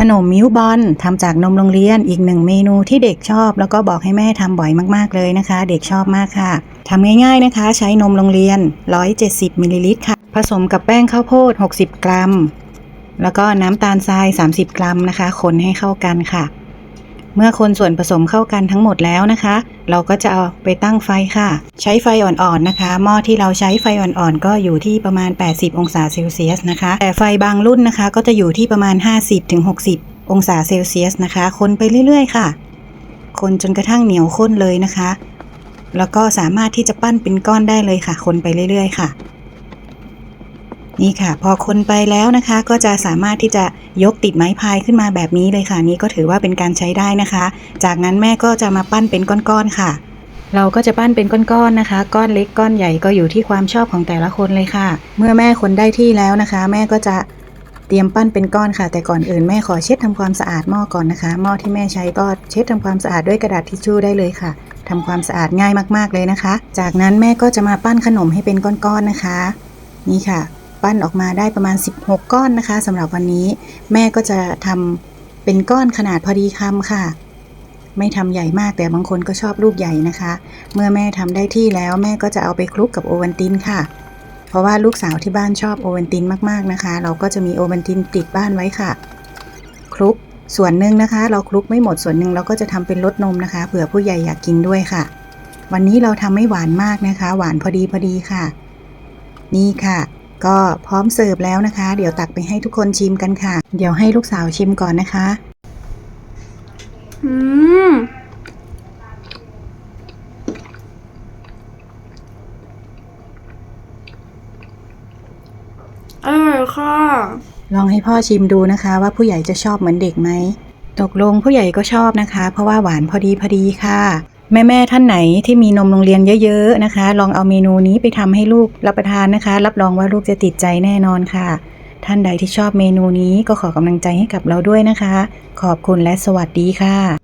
ขนมมิ้วบอลทำจากนมโรงเรียนอีกหนึ่งเมนูที่เด็กชอบ แล้วก็บอกให้แม่ทำบ่อยมากๆเลยนะคะ เด็กชอบมากค่ะทำง่ายๆนะคะ ใช้นมโรงเรียน 170มิลลิลิตรค่ะ ผสมกับแป้งข้าวโพด 60 กรัม แล้วก็น้ำตาลทราย 30 กรัมนะคะ คนให้เข้ากันค่ะ เมื่อคนส่วนผสมเข้ากันทั้งหมดแล้วนะคะ เราก็จะเอาไปตั้งไฟค่ะ ใช้ไฟอ่อนๆนะคะ หม้อที่เราใช้ไฟอ่อนๆ ก็อยู่ที่ประมาณ 80 องศาเซลเซียสนะคะ แต่ไฟบางรุ่นนะคะ ก็จะอยู่ที่ประมาณ 50-60 องศาเซลเซียสนะคะ คนไปเรื่อยๆค่ะ คนจนกระทั่งเหนียวข้นเลยนะคะ แล้วก็สามารถที่จะปั้นเป็นก้อนได้เลยค่ะ คนไปเรื่อยๆ ค่ะ นี่ค่ะ พอคนไปแล้วนะคะก็จะสามารถที่จะยกติดไม้พายขึ้นมาแบบนี้เลยค่ะ นี่ก็ถือว่าเป็นการใช้ได้นะคะ จากนั้นแม่ก็จะมาปั้นเป็นก้อนๆค่ะ เราก็จะปั้นเป็นก้อนๆนะคะ ก้อนเล็กก้อนใหญ่ก็อยู่ที่ความชอบของแต่ละคนเลยค่ะ เมื่อแม่คนได้ที่แล้วนะคะ แม่ก็จะเตรียมปั้นเป็นก้อนค่ะ แต่ก่อนอื่นแม่ขอเช็ดทำความสะอาดหม้อก่อนนะคะ หม้อที่แม่ใช้ก็เช็ดทำความสะอาดด้วยกระดาษทิชชู่ได้เลยค่ะทำความสะอาดง่ายมากๆเลยนะคะ จากนั้นแม่ก็จะมาปั้นขนมให้เป็นก้อนๆนะคะ นี่ค่ะ ปั้นออกมาได้ประมาณ 16 ก้อนนะคะสำหรับวันนี้แม่ก็จะทำเป็นก้อนขนาดพอดีคำค่ะ ไม่ทำใหญ่มากแต่บางคนก็ชอบลูกใหญ่นะคะ เมื่อแม่ทำได้ที่แล้วแม่ก็จะเอาไปคลุกกับโอวัลตินค่ะ เพราะว่าลูกสาวที่บ้านชอบโอวัลตินมากๆนะคะ เราก็จะมีโอวัลตินติดบ้านไว้ค่ะ คลุกส่วนหนึ่งนะคะ เราคลุกไม่หมดส่วนหนึ่งเราก็จะทำเป็นรสนมนะคะเผื่อผู้ใหญ่อยากกินด้วยค่ะ วันนี้เราทำไม่หวานมากนะคะ หวานพอดีพอดีค่ะ นี่ค่ะ ก็พร้อมเสิร์ฟแล้วนะคะ เดี๋ยวตักไปให้ทุกคนชิมกันค่ะ เดี๋ยวให้ลูกสาวชิมก่อนนะคะ อืม อร่อยค่ะ ลองให้พ่อชิมดูนะคะ ว่าผู้ใหญ่จะชอบเหมือนเด็กไหม ตกลงผู้ใหญ่ก็ชอบนะคะ เพราะว่าหวานพอดีพอดีค่ะ แม่ๆท่านไหนที่มีนมโรงเรียนเยอะๆนะคะ ลองเอาเมนูนี้ไปทำให้ลูกรับประทานนะคะ รับรองว่าลูกจะติดใจแน่นอนค่ะ ท่านใดที่ชอบเมนูนี้ก็ขอกำลังใจให้กับเราด้วยนะคะ ขอบคุณและสวัสดีค่ะ